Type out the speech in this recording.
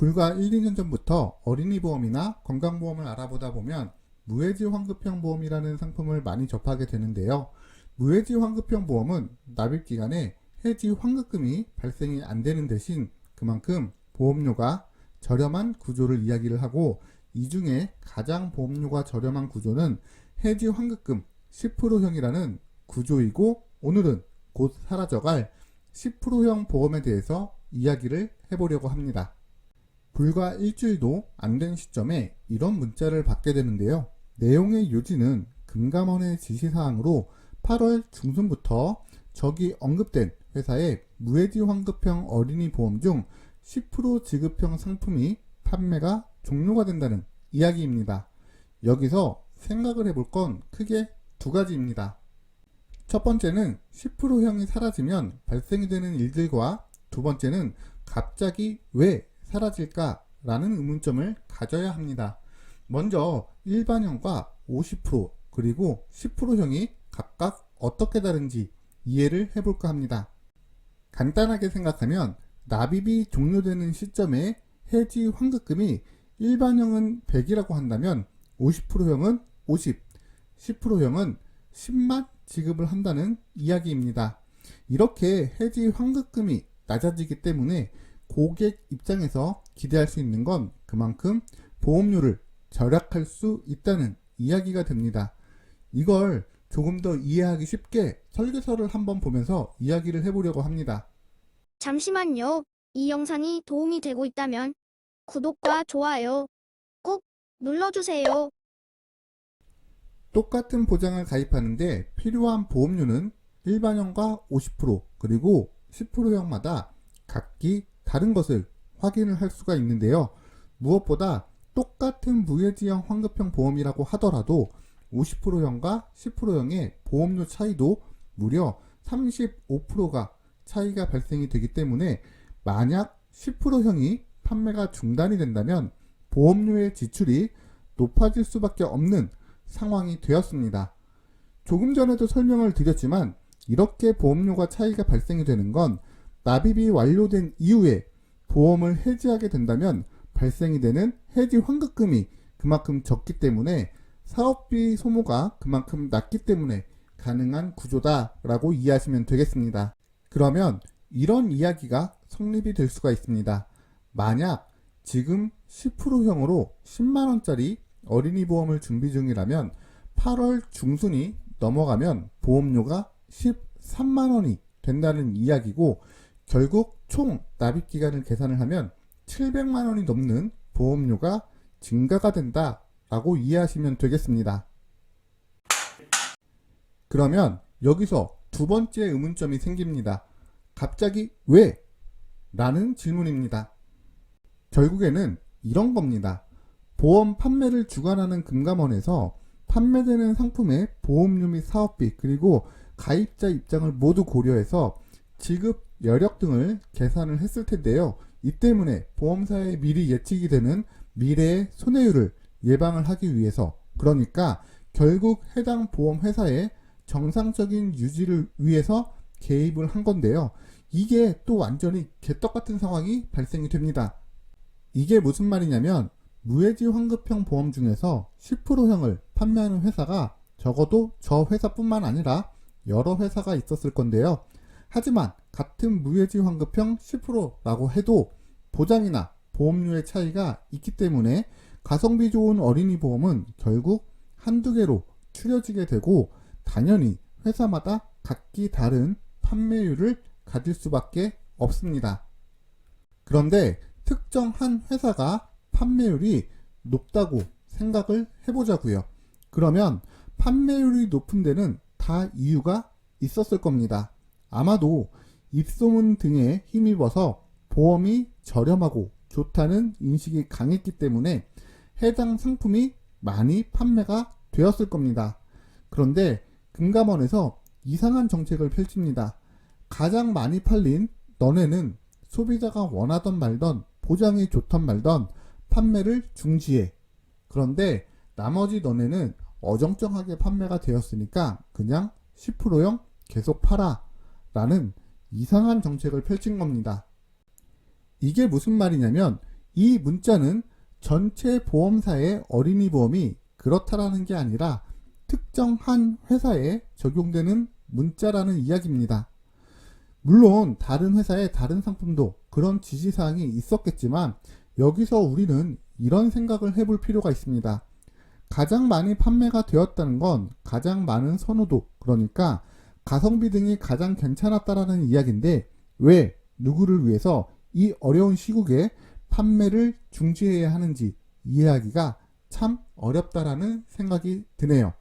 불과 1, 2년 전부터 어린이 보험이나 건강보험을 알아보다 보면 무해지 환급형 보험이라는 상품을 많이 접하게 되는데요. 무해지 환급형 보험은 납입 기간에 해지 환급금이 발생이 안 되는 대신 그만큼 보험료가 저렴한 구조를 이야기를 하고 이 중에 가장 보험료가 저렴한 구조는 해지 환급금 10%형이라는 구조이고 오늘은 곧 사라져갈 10%형 보험에 대해서 이야기를 해보려고 합니다. 불과 일주일도 안 된 시점에 이런 문자를 받게 되는데요. 내용의 요지는 금감원의 지시사항으로 8월 중순부터 저기 언급된 회사의 무해지 환급형 어린이 보험 중 10% 지급형 상품이 판매가 종료가 된다는 이야기입니다. 여기서 생각을 해볼 건 크게 두 가지입니다. 첫 번째는 10%형이 사라지면 발생이 되는 일들과 두 번째는 갑자기 왜 사라질까 라는 의문점을 가져야 합니다. 먼저 일반형과 50% 그리고 10%형이 각각 어떻게 다른지 이해를 해볼까 합니다. 간단하게 생각하면 납입이 종료되는 시점에 해지 환급금이 일반형은 100이라고 한다면 50%형은 50, 10%형은 10만 지급을 한다는 이야기입니다. 이렇게 해지 환급금이 낮아지기 때문에 고객 입장에서 기대할 수 있는 건 그만큼 보험료를 절약할 수 있다는 이야기가 됩니다. 이걸 조금 더 이해하기 쉽게 설계서를 한번 보면서 이야기를 해보려고 합니다. 잠시만요. 이 영상이 도움이 되고 있다면 구독과 좋아요 꼭 눌러주세요. 똑같은 보장을 가입하는데 필요한 보험료는 일반형과 50% 그리고 10%형마다 각기 다른 것을 확인을 할 수가 있는데요. 무엇보다 똑같은 무해지형 환급형 보험이라고 하더라도 50%형과 10%형의 보험료 차이도 무려 35%가 차이가 발생이 되기 때문에 만약 10%형이 판매가 중단이 된다면 보험료의 지출이 높아질 수밖에 없는 상황이 되었습니다. 조금 전에도 설명을 드렸지만 이렇게 보험료가 차이가 발생이 되는 건 납입이 완료된 이후에 보험을 해지하게 된다면 발생이 되는 해지 환급금이 그만큼 적기 때문에 사업비 소모가 그만큼 낮기 때문에 가능한 구조다라고 이해하시면 되겠습니다. 그러면 이런 이야기가 성립이 될 수가 있습니다. 만약 지금 10%형으로 10만원짜리 어린이 보험을 준비 중이라면 8월 중순이 넘어가면 보험료가 13만원이 된다는 이야기고 결국 총 납입 기간을 계산을 하면 700만 원이 넘는 보험료가 증가가 된다라고 이해하시면 되겠습니다. 그러면 여기서 두 번째 의문점이 생깁니다. 갑자기 왜? 라는 질문입니다. 결국에는 이런 겁니다. 보험 판매를 주관하는 금감원에서 판매되는 상품의 보험료 및 사업비 그리고 가입자 입장을 모두 고려해서 지급 여력 등을 계산을 했을 텐데요. 이 때문에 보험사에 미리 예측이 되는 미래의 손해율을 예방을 하기 위해서 그러니까 결국 해당 보험회사의 정상적인 유지를 위해서 개입을 한 건데요. 이게 또 완전히 개떡 같은 상황이 발생이 됩니다. 이게 무슨 말이냐면 무해지 환급형 보험 중에서 10%형을 판매하는 회사가 적어도 저 회사뿐만 아니라 여러 회사가 있었을 건데요. 하지만 같은 무해지 환급형 10%라고 해도 보장이나 보험료의 차이가 있기 때문에 가성비 좋은 어린이 보험은 결국 한두 개로 추려지게 되고 당연히 회사마다 각기 다른 판매율을 가질 수밖에 없습니다. 그런데 특정 한 회사가 판매율이 높다고 생각을 해보자고요. 그러면 판매율이 높은 데는 다 이유가 있었을 겁니다. 아마도 입소문 등에 힘입어서 보험이 저렴하고 좋다는 인식이 강했기 때문에 해당 상품이 많이 판매가 되었을 겁니다. 그런데 금감원에서 이상한 정책을 펼칩니다. 가장 많이 팔린 너네는 소비자가 원하던 말던 보장이 좋던 말던 판매를 중지해. 그런데 나머지 너네는 어정쩡하게 판매가 되었으니까 그냥 10%형 계속 팔아. 라는 이상한 정책을 펼친 겁니다. 이게 무슨 말이냐면 이 문자는 전체 보험사의 어린이 보험이 그렇다라는 게 아니라 특정 한 회사에 적용되는 문자라는 이야기입니다. 물론 다른 회사의 다른 상품도 그런 지시사항이 있었겠지만 여기서 우리는 이런 생각을 해볼 필요가 있습니다. 가장 많이 판매가 되었다는 건 가장 많은 선호도, 그러니까 가성비 등이 가장 괜찮았다라는 이야기인데 왜 누구를 위해서 이 어려운 시국에 판매를 중지해야 하는지 이해하기가 참 어렵다라는 생각이 드네요.